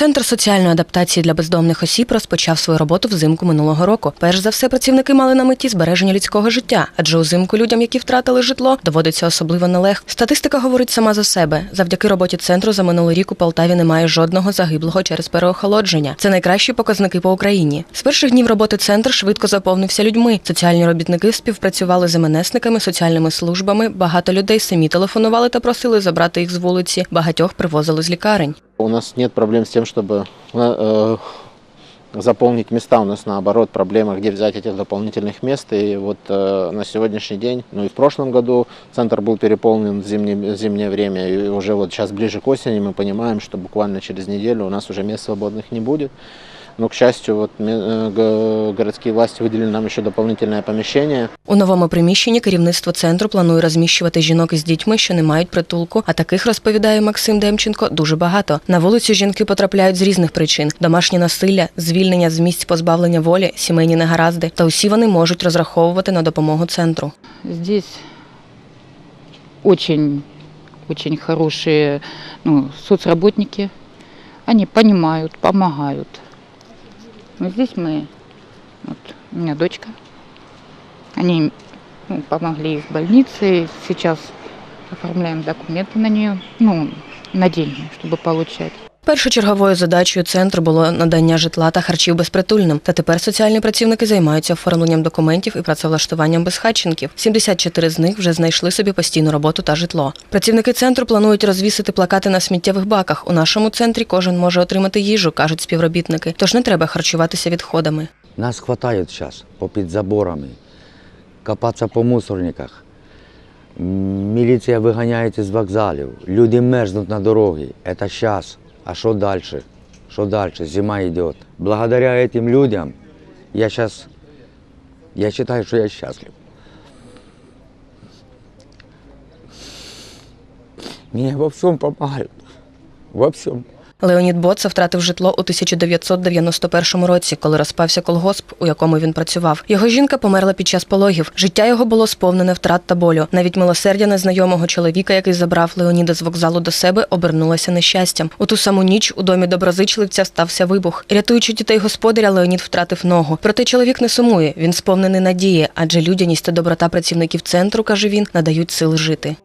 Центр соціальної адаптації для бездомних осіб розпочав свою роботу взимку минулого року. Перш за все, працівники мали на меті збереження людського життя, адже узимку людям, які втратили житло, доводиться особливо нелегко. Статистика говорить сама за себе. Завдяки роботі центру за минулий рік у Полтаві немає жодного загиблого через переохолодження. Це найкращі показники по Україні. З перших днів роботи центр швидко заповнився людьми. Соціальні робітники співпрацювали з МНСниками, соціальними службами. Багато людей самі телефонували та просили забрати їх з вулиці. Багатьох привозили з лікарень. У нас нет проблем с тем, чтобы э, заполнить места. У нас наоборот проблема, где взять этих дополнительных мест. И вот э, на сегодняшний день, ну и в прошлом году центр был переполнен в зимнее, зимнее время. И уже вот сейчас ближе к осени мы понимаем, что буквально через неделю у нас уже мест свободных не будет. Но, к счастью, вот го- городские власти выделили нам еще дополнительное помещение. У новому приміщенні керівництво центру планує розміщувати жінок із дітьми, що не мають притулку. А таких розповідає Максим Демченко дуже багато. На вулицю жінки потрапляють з різних причин: домашнє насилля, звільнення з місць позбавлення волі, сімейні негаразди. Та усі вони можуть розраховувати на допомогу центру. Здесь очень, очень хорошие ну, соцработники. Они понимают, помогают. Но здесь мы, вот у меня дочка, они ну, помогли в больнице. Сейчас оформляем документы на нее, ну, на деньги, чтобы получать. Першочерговою задачею центру було надання житла та харчів безпритульним. Та тепер соціальні працівники займаються оформленням документів і працевлаштуванням безхатченків. 74 з них вже знайшли собі постійну роботу та житло. Працівники центру планують розвісити плакати на сміттєвих баках. У нашому центрі кожен може отримати їжу, кажуть співробітники. Тож не треба харчуватися відходами. Нас хватает сейчас попід заборами, копатися по мусорниках. Міліція виганяє з вокзалів, люди мерзнуть на дорогі. Это сейчас. А що далі? Що далі? Зима йде. Благодаря этим людям я сейчас, я считаю, що я счастлив. Мне во всем помогают. Во всем. Леонід Боца втратив житло у 1991 році, коли розпався колгосп, у якому він працював. Його жінка померла під час пологів. Життя його було сповнене втрат та болю. Навіть милосердя незнайомого чоловіка, який забрав Леоніда з вокзалу до себе, обернулося нещастям. У ту саму ніч у домі доброзичливця стався вибух. Рятуючи дітей господаря, Леонід втратив ногу. Проте чоловік не сумує. Він сповнений надії, адже людяність та доброта працівників центру, каже він, надають сил жити.